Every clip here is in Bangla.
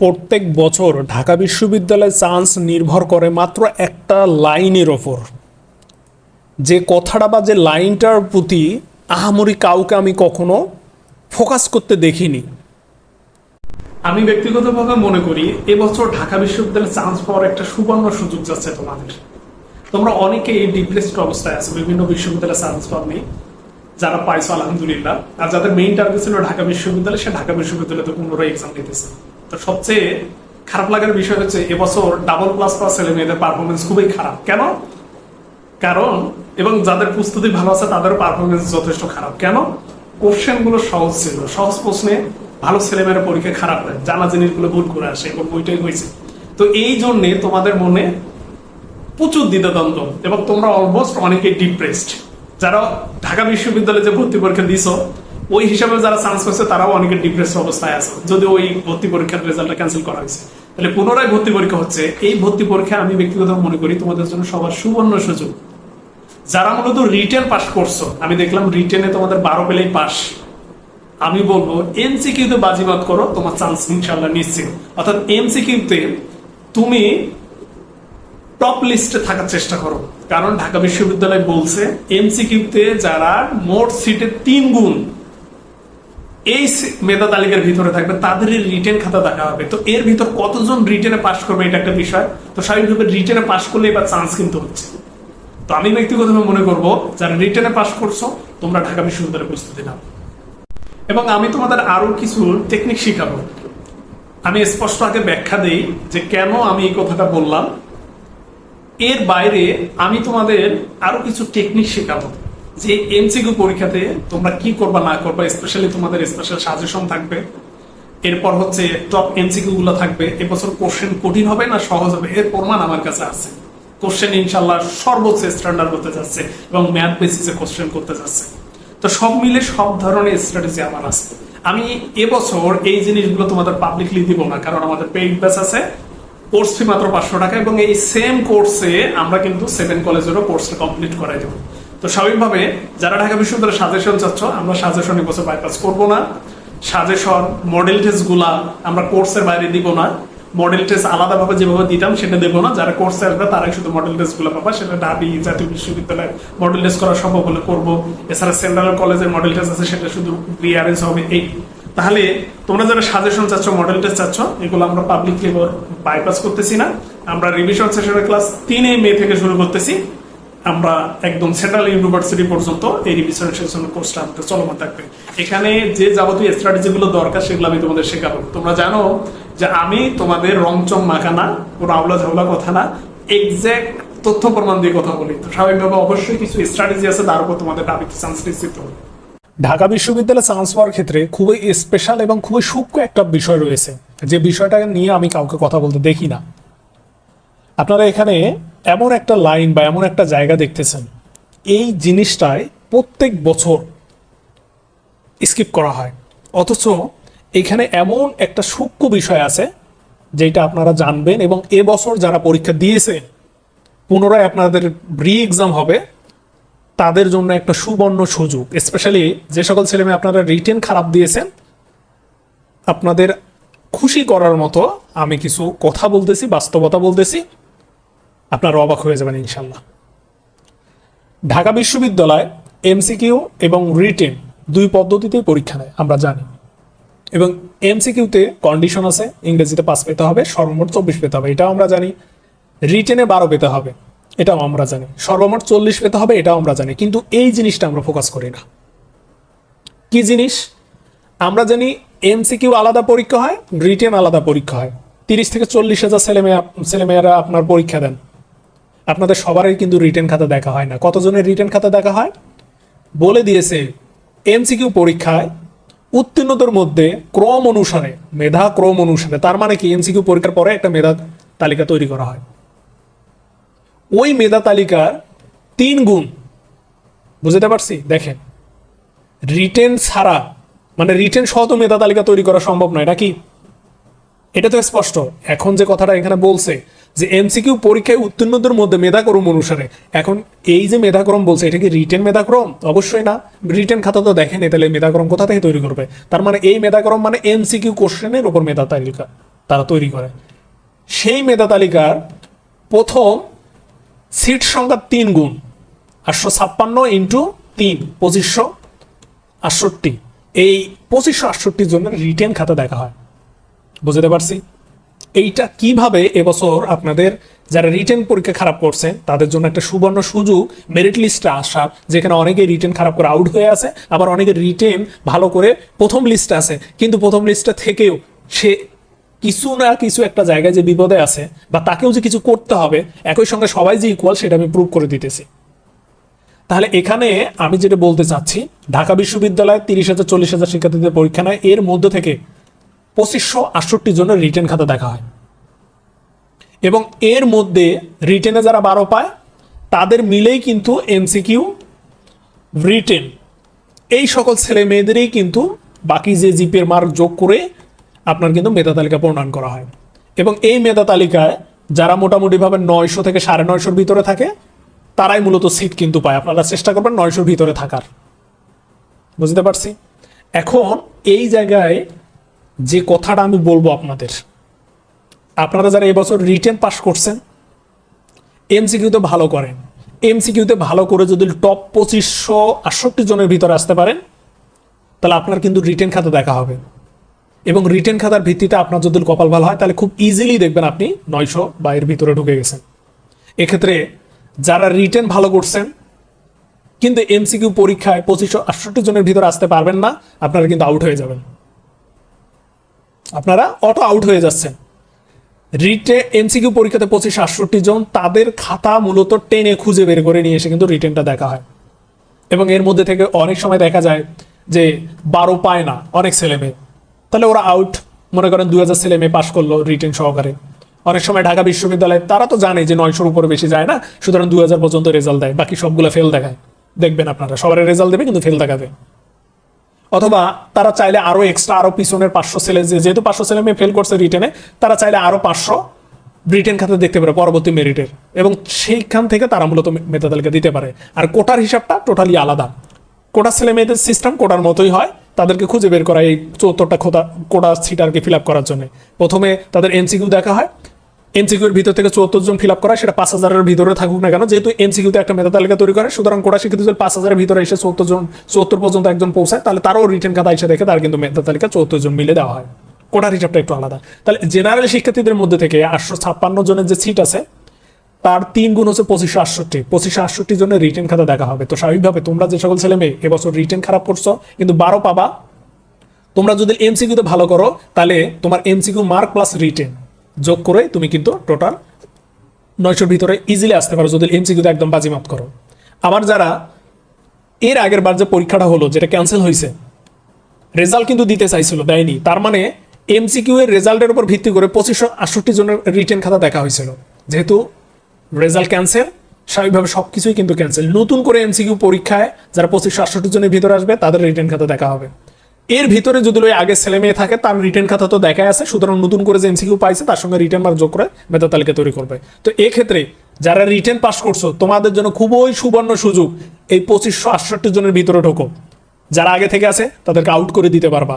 প্রত্যেক বছর ঢাকা বিশ্ববিদ্যালয়ের চান্স নির্ভর করে মাত্র একটা লাইনের ওপর। যে কথাটা বা যে লাইনটার প্রতি আহামরি কাউকে আমি কখনো ফোকাস করতে দেখিনি। আমি ব্যক্তিগতভাবে মনে করি, এবছর ঢাকা বিশ্ববিদ্যালয়ে চান্স পাওয়ার একটা সুবর্ণ সুযোগ যাচ্ছে তোমাদের। তোমরা অনেকেই ডিপ্রেসড অবস্থায় আছে, বিভিন্ন বিশ্ববিদ্যালয়ে চান্স পাওনি, যারা পাইছো আলহামদুলিল্লাহ। আর যাদের মেইন টার্গেট ছিল ঢাকা বিশ্ববিদ্যালয়, সে ঢাকা বিশ্ববিদ্যালয়তে পুনরায় এক্সাম দিতেছে তো সবচেয়ে খারাপ লাগার বিষয় হচ্ছে এবছর ডাবল প্লাস পাস ছেলে মেয়েদের পারফরমেন্স খুবই খারাপ। কেন? কারণ, এবং যাদের প্রস্তুতি ভালো আছে তাদের পারফরমেন্স যথেষ্ট খারাপ। কেন? কোশ্চেনগুলো সহজ ছিল। সহজ প্রশ্নে ভালো ছেলেমেয়েরা পরীক্ষা খারাপ হয়। জানা জিনিসগুলো ভুল করে আসে, এবং ওইটাই হয়েছে। তো এই জন্যে তোমাদের মনে প্রচুর দ্বিধাদ্বন্দ্ব, এবং তোমরা অলমোস্ট অনেকে ডিপ্রেসড যারা ঢাকা বিশ্ববিদ্যালয়ে যে ভর্তি পরীক্ষা দিছো ওই হিসাবে যারা চান্স পাচ্ছে তারাও অনেকে ডিপ্রেস অবস্থায় আছে। যদি ওই ভর্তি পরীক্ষার রেজাল্টটা ক্যান্সেল করা হয়েছে। তাহলে পুনরায় ভর্তি পরীক্ষা হচ্ছে। এই ভর্তি পরীক্ষা আমি ব্যক্তিগত মনে করি তোমাদের জন্য সবার সুবর্ণ সুযোগ। যারা মূলত রিটেন পাস করছ, আমি দেখলাম রিটেনে তোমাদের বারো পেলেই পাস আমি বলব এমসিকিউতে বাজিবাদ করো, তোমার চান্স ইনশাল্লাহ নিশ্চিত। অর্থাৎ এমসিকিউতে তুমি টপ লিস্টে থাকার চেষ্টা করো। কারণ ঢাকা বিশ্ববিদ্যালয় বলছে এমসিকিউতে যারা মোট সিটে তিন গুণ এই মেধা তালিকার ভিতরে থাকবে, তাদের রিটেন খাতা দেখা হবে। তো এর ভিতর কতজন রিটেনে পাস করবে এটা একটা বিষয়। তো স্বাভাবিকভাবে রিটেনে পাস করলে এবার চান্স কিন্তু হচ্ছে। তো আমি ব্যক্তিগতভাবে মনে করব, যারা রিটেনে পাস করছ, তোমরা ঢাকা বিশ্ববিদ্যালয়ে প্রস্তুতি নাও। এবং আমি তোমাদের আরও কিছু টেকনিক শিখাবো। আমি স্পষ্ট আগে ব্যাখ্যা দেই যে কেন আমি এই কথাটা বললাম। এর বাইরে আমি তোমাদের আরও কিছু টেকনিক শেখাবো। যে এমসিকিউ পরীক্ষাতে তোমরা কি করবা, না করবা স্পেশালি তোমাদের স্পেশাল সাজেশন থাকবে। এরপর হচ্ছে টপ এমসিকিউ গুলো থাকবে। এবছর কোশ্চেন কঠিন হবে না সহজ হবে? এর প্রমাণ আমার কাছে আছে। কোশ্চেন ইনশাল্লাহ সর্বোচ্চ স্ট্যান্ডার্ড করতে যাচ্ছে এবং ম্যাথ বেসিসে কোশ্চেন করতে যাচ্ছে। তো সব মিলে সব ধরনের স্ট্র্যাটেজি আমার আছে। আমি এবছর এই জিনিসগুলো তোমাদের পাবলিকলি দিব না, কারণ আমাদের পেইড ব্যাচ আছে। কোর্স ফি মাত্র পাঁচশো টাকা এবং এই সেম কোর্সে আমরা কিন্তু সেভেন কলেজেরও কোর্সটা কমপ্লিট করাই দেবো। তো স্বাভাবিকভাবে যারা ঢাকা বিশ্ববিদ্যালয়ের সাজেশন চাচ্ছ, আমরা সাজেশন এবছর বাইপাস করব না। সাজেশন মডেল টেস্টগুলা আমরা কোর্সের বাইরে দিব না। মডেল টেস্ট আলাদাভাবে যেভাবে দিতাম সেটা দেবো না। যারা কোর্সে আসবে, তারাই শুধু মডেল টেস্টগুলো পাবা। সেটা ঢাবি, জাতীয় বিশ্ববিদ্যালয়ে মডেল টেস্ট করা সম্ভব হলে করব। এছাড়া সেন্ট্রাল কলেজের মডেল টেস্ট আছে, সেটা শুধু রিয়ারেঞ্জ হবে এই। তাহলে তোমরা যারা সাজেশন চাচ্ছ মডেল টেস্ট চাচ্ছ, এগুলো আমরা পাবলিক পাবলিকলি বাইপাস করতেছি না। আমরা রিভিশন সেশনের ক্লাস তিনে মে থেকে শুরু করতেছি। আমরা একদম সেন্ট্রাল ইউনিভার্সিটি পর্যন্ত এই রিভিশন কোর্সটা আমাদের চলমান থাকবে। এখানে যে যাবতীয় স্ট্র্যাটেজি গুলো দরকার, সেগুলো আমি তোমাদের শেখাবো। তোমরা জানো যে আমি তোমাদের রংচং মাখানা কোনো আওলা ঝাওলা কথা না এক্স্যাক্ট তথ্য প্রমাণ দিয়ে কথা বলি। তো স্বাভাবিকভাবে অবশ্যই কিছু স্ট্র্যাটেজি আছে, তার উপর তোমাদের দাবিতে চান্স নিশ্চিত হবে। ঢাকা বিশ্ববিদ্যালয়ে চান্স পাওয়ার ক্ষেত্রে খুবই স্পেশাল এবং খুবই সূক্ষ্ম একটা বিষয় রয়েছে। যে বিষয়টা নিয়ে আমি কাউকে কথা বলতে দেখি না। আপনারা এখানে এমন একটা লাইন বা এমন একটা জায়গা দেখতেছেন, এই জিনিসটায় প্রত্যেক বছর স্কিপ করা হয়। অথচ এখানে এমন একটা সূক্ষ্ম বিষয় আছে, যেটা আপনারা জানবেন এবং এবছর যারা পরীক্ষা দিয়েছে, পুনরায় আপনাদের রি এক্সাম হবে, তাদের জন্য একটা সুবর্ণ সুযোগ। স্পেশালি যে সকল ছেলেমেয়ে আপনারা রিটেন খারাপ দিয়েছেন, আপনাদের খুশি করার মতো আমি কিছু কথা বলতেছি, বাস্তবতা বলতেছি আপনারা অবাক হয়ে যাবেন ইনশাল্লাহ ঢাকা বিশ্ববিদ্যালয়, এমসিকিউ এবং রিটেন দুই পদ্ধতিতেই পরীক্ষা নেয়, আমরা জানি। এবং এমসিকিউতে কন্ডিশন আছে, ইংরেজিতে পাস পেতে হবে, সর্বমোট চব্বিশ পেতে হবে, এটাও আমরা জানি। রিটেনে বারো পেতে হবে, এটাও আমরা জানি। সর্বমোট চল্লিশ পেতে হবে, এটাও আমরা জানি, কিন্তু এই জিনিসটা আমরা ফোকাস করি না। কি জিনিস? আমরা জানি এমসিকিউ আলাদা পরীক্ষা হয়, রিটেন আলাদা পরীক্ষা হয়। তিরিশ থেকে চল্লিশ হাজার ছেলেমেয়া ছেলেমেয়েরা আপনার পরীক্ষা দেন। আপনাদের সবারই কিন্তু রিটেন খাতা দেখা হয় না। কতজনের রিটেন খাতা দেখা হয়? বলে দিয়েছে এমসিকিউ পরীক্ষায় উত্তীর্ণতার মধ্যে ক্রম অনুসারে, মেধা ক্রম অনুসারে, তার মানে কি এমসিকিউ পরীক্ষার পরে একটা মেধা তালিকা তৈরি করা হয়। ওই মেধা তালিকার তিন গুণ, বুঝতে পারছি? দেখেন রিটেন ছাড়া মানে রিটেন সহ তো মেধা তালিকা তৈরি করা সম্ভব নয় নাকি এটা তো স্পষ্ট। এখন যে কথাটা এখানে বলছে যে এমসিকিউ পরীক্ষায় উত্তীর্ণদের মধ্যে মেধাক্রম অনুসারে। এখন এই যে মেধাক্রম বলছে, এটা কি রিটেন মেধাক্রম? অবশ্যই না। রিটেন খাতা তো দেখেনি তাহলে মেধাক্রম কোথা থেকে তৈরি করবে? তার মানে এই মেধাক্রম মানে এমসিকিউ কোশ্চেনের উপর মেধা তালিকা তারা তৈরি করে। সেই মেধা তালিকার প্রথম সিট সংখ্যা তিন গুণ। আটশো ছাপ্পান্ন ইন্টু তিন, পঁচিশশো আটষট্টি। এই পঁচিশশো আটষট্টির জন্য রিটেন খাতা দেখা হয়। বুঝতে পারছি? এইটা কীভাবে এবছর আপনাদের যারা রিটেন পরীক্ষা খারাপ করছে, তাদের জন্য একটা সুবর্ণ সুযোগ মেরিট লিস্টে আসার যেখানে অনেকে রিটেন খারাপ করে আউট হয়ে আছে, আবার অনেকে রিটেন ভালো করে প্রথম লিস্টে আছে। কিন্তু প্রথম লিস্টটা থেকেও সে কিছু না কিছু একটা জায়গায় যে বিপদে আছে, বা তাকেও যে কিছু করতে হবে, একই সঙ্গে সবাই যে ইকুয়াল সেটা আমি প্রুভ করে দিতেছি। তাহলে এখানে আমি যেটা বলতে চাচ্ছি, ঢাকা বিশ্ববিদ্যালয়ে তিরিশ হাজার, চল্লিশ হাজার শিক্ষার্থীদের পরীক্ষা নেয়, এর মধ্যে থেকে পঁচিশশো আটষট্টি জনের রিটেন খাতা দেখা হয়। এবং এর মধ্যে রিটেনে যারা বারো পায়, তাদের মিলেই কিন্তু এমসিকিউ, রিটেন। এই সকল ছেলে মেয়েদেরই কিন্তু বাকি যে জিপের মার্ক যোগ করে আপনার কিন্তু মেধা তালিকা প্রণয়ন করা হয়। এবং এই মেধা তালিকায় যারা মোটামুটিভাবে নয়শো থেকে সাড়ে নয়শোর ভিতরে থাকে, তারাই মূলত সিট কিন্তু পায়। আপনারা চেষ্টা করবেন নয়শোর ভিতরে থাকার। বুঝতে পারছি? এখন এই জায়গায় যে কথাটা আমি বলব আপনাদের। আপনারা যারা এবছর রিটেন পাস করছেন এমসিকিউতে ভালো করেন। এমসিকিউতে ভালো করে যদি টপ পঁচিশশো আটষট্টি জনের ভিতরে আসতে পারেন, তাহলে আপনার কিন্তু রিটেন খাতা দেখা হবে। এবং রিটেন খাতার ভিত্তিতে আপনার যদি কপাল ভালো হয়, তাহলে খুব ইজিলি দেখবেন আপনি নয়শো বা এর ভিতরে ঢুকে গেছেন। এক্ষেত্রে যারা রিটেন ভালো করছেন, কিন্তু এমসিকিউ পরীক্ষায় পঁচিশশো আটষট্টি জনের ভিতরে আসতে পারবেন না, আপনারা কিন্তু আউট হয়ে যাবেন। আপনারা অটো আউট হয়ে যাচ্ছেন। রিটে এমসিকিউ পরীক্ষাতে পঁচিশ আটষট্টি জন, তাদের খাতা মূলত টেনে খুঁজে বের করে নিয়ে এসে কিন্তু রিটেনটা দেখা হয়। এবং এর মধ্যে থেকে অনেক সময় দেখা যায় যে বারো পায় না, অনেক ছেলে মেয়ে। তাহলে ওরা আউট মনে করেন দুই হাজার ছেলে মেয়ে পাশ করল রিটেন সহকারে। অনেক সময় ঢাকা বিশ্ববিদ্যালয় তারা তো জানে যে নয়শোর উপরে বেশি যায় না, সুতরাং দুই হাজার পর্যন্ত রেজাল্ট দেয়, বাকি সবগুলো ফেল দেখায়। দেখবেন আপনারা সবার রেজাল্ট দেবে, কিন্তু ফেল দেখাবে। অথবা তারা চাইলে আরও এক্সট্রা আরও পিছনের পাঁচশো ছেলে যেহেতু পাঁচশো ছেলে মেয়ে ফেল করছে রিটেনে তারা চাইলে আরও পাঁচশো ব্রিটেন খাতে দেখতে পারে, পরবর্তী মেরিটের এবং সেইখান থেকে তারা মূলত মে- মেধা তালিকা দিতে পারে। আর কোটার হিসাবটা টোটালি আলাদা। কোটার ছেলে মেয়েদের সিস্টেম কোটার মতোই হয়, তাদেরকে খুঁজে বের করা এই চৌত্তরটা খোদা, কোটা সিট আর কি ফিল আপ করার জন্য। প্রথমে তাদের এমসিকিউ দেখা হয় এমসিকিউর ভিতর থেকে চুয়াত্তর জন ফিল আপ করা সেটা পাঁচ হাজারের ভিতরে থাকুক না কেন। যেহেতু এমসিকিউতে একটা মেধা তালিকা তৈরি করে, সুতরাং কোটা শিক্ষিত যদি পাঁচ হাজারের ভিতরে এসে চুয়াত্তর জন, চুয়াত্তর পর্যন্ত একজন পৌঁছায়, তাহলে তারও রিটেন খাতা এসে দেখে তার কিন্তু মেধা তালিকা চুয়াত্তর জন মিলে দেওয়া হয়। কোটার হিসাবটা একটু আলাদা। তাহলে জেনারেল শিক্ষার্থীদের মধ্যে থেকে আটশো ছাপ্পান্ন জনের যে সিট আছে, তার তিন গুণ হচ্ছে পঁচিশশো আটষট্টি। পঁচিশশো আটষট্টি জনের রিটেন খাতা দেখা হবে। তো স্বাভাবিকভাবে তোমরা যে সকল ছেলে মেয়ে, এবছর রিটেন খারাপ করছ, কিন্তু বারো পাবা। তোমরা যদি এমসিকিউতে ভালো করো, তাহলে তোমার এমসিকিউ মার্ক প্লাস রিটেন যোগ করে তুমি কিন্তু টোটাল নয়শোর ভিতরে ইজিলি আসতে পারো যদি এমসিকিউতে একদম বাজিমাত করো। আবার যারা এর আগের বার যে পরীক্ষাটা হলো, যেটা ক্যান্সেল হয়েছে রেজাল্ট কিন্তু দিতে চাইছিল, দেয়নি। তার মানে এমসিকিউ এর রেজাল্টের উপর ভিত্তি করে পঁচিশশো আটষট্টি জনের রিটার্ন খাতা দেখা হয়েছিল। যেহেতু রেজাল্ট ক্যান্সেল স্বাভাবিকভাবে সব কিছুই কিন্তু ক্যান্সেল নতুন করে এমসিকিউ পরীক্ষায় যারা পঁচিশশো আটষট্টি জনের ভিতরে আসবে, তাদের রিটার্ন খাতা দেখা হবে। এর ভিতরে যদি ওই আগে ছেলে মেয়ে থাকে, তার রিটার্ন খাতা তো দেখাই আছে, সুতরাং নতুন করে যে এমসিকিউ পাইছে, তার সঙ্গে রিটার্ন মার্ক যোগ করে মেধা তালিকা তৈরি করবে। তো এক্ষেত্রে যারা রিটার্ন পাস করছ, তোমাদের জন্য খুবই সুবর্ণ সুযোগ এই পঁচিশশো আটষট্টি জনের ভিতরে ঢোকো। যারা আগে থেকে আছে, তাদেরকে আউট করে দিতে পারবা।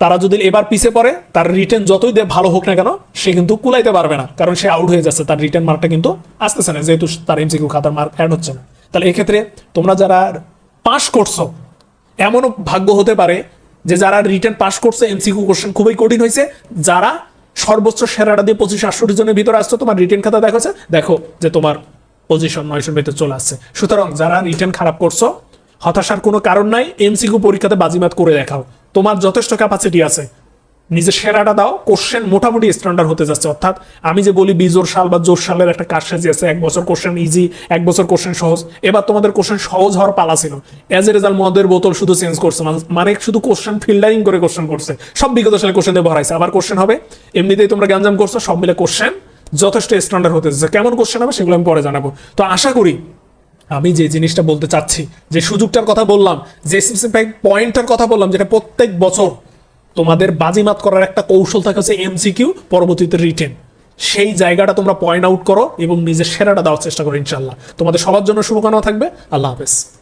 তারা যদি এবার পিছে পড়ে, তার রিটার্ন যতই ভালো হোক না কেন, সে কিন্তু কুলাইতে পারবে না, কারণ সে আউট হয়ে যাচ্ছে, তার রিটার্ন মার্কটা কিন্তু আসতেছে না, যেহেতু তার এমসিকিউ খাতার মার্ক অ্যাড হচ্ছে না। তাহলে এক্ষেত্রে তোমরা যারা পাস করছ এমনও ভাগ্য হতে পারে যে যারা রিটার্ন পাস করছে এমসিকিউ কোশ্চেন খুবই কঠিন হয়েছে। যারা সর্বোচ্চ সেরাটা দিয়ে পঁচিশ আটষট্টি জনের ভিতরে আসছো, তোমার রিটার্ন খাতা দেখাচ্ছে দেখো যে তোমার পজিশন নয়শোর ভিতরে চলে আসছে। সুতরাং যারা রিটার্ন খারাপ করছ, হতাশার কোনো কারণ নাই এমসিকিউ পরীক্ষাতে বাজিমাত করে দেখাও। তোমার যথেষ্ট ক্যাপাসিটি আছে। নিজের সেরাটা দাও কোশ্চেন মোটামুটি স্ট্যান্ডার্ড হতে যাচ্ছে। অর্থাৎ আমি যে বলি বিজোর সাল বা জোর সালের একটা কাজ সাজি আছে এক বছর কোশ্চেন ইজি এক বছর কোশ্চেন সহজ, এবার তোমাদের কোশ্চেন সহজ হওয়ার পালা ছিল। অ্যাজ এ রেজাল্ট মদের বোতল শুধু চেঞ্জ করছে, মানে- মানে শুধু কোশ্চেন ফিল্ডারিং করে কোশ্চেন করছে। সব বিগত সালে কোশ্চেন দিয়ে ভরাইছে। আবার কোশ্চেন হবে, এমনিতেই তোমরা গ্যাঞ্জাম করছ, সব মিলে কোশ্চেন যথেষ্ট স্ট্যান্ডার্ড হতে যাচ্ছে। কেমন কোশ্চেন হবে সেগুলো আমি পরে জানাব। তো আশা করি আমি যে জিনিসটা বলতে চাচ্ছি, যে সুযোগটার কথা বললাম, যে পয়েন্টটার কথা বললাম, যেটা প্রত্যেক বছর তোমাদের বাজিমাত করার একটা কৌশল থাকে হচ্ছে এমসিকিউ পরবর্তীতে রিটেন সেই জায়গাটা তোমরা পয়েন্ট আউট করো এবং নিজের সেরাটা দেওয়ার চেষ্টা করো ইনশাল্লাহ তোমাদের সবার জন্য শুভকামনা থাকবে। আল্লাহ হাফেজ।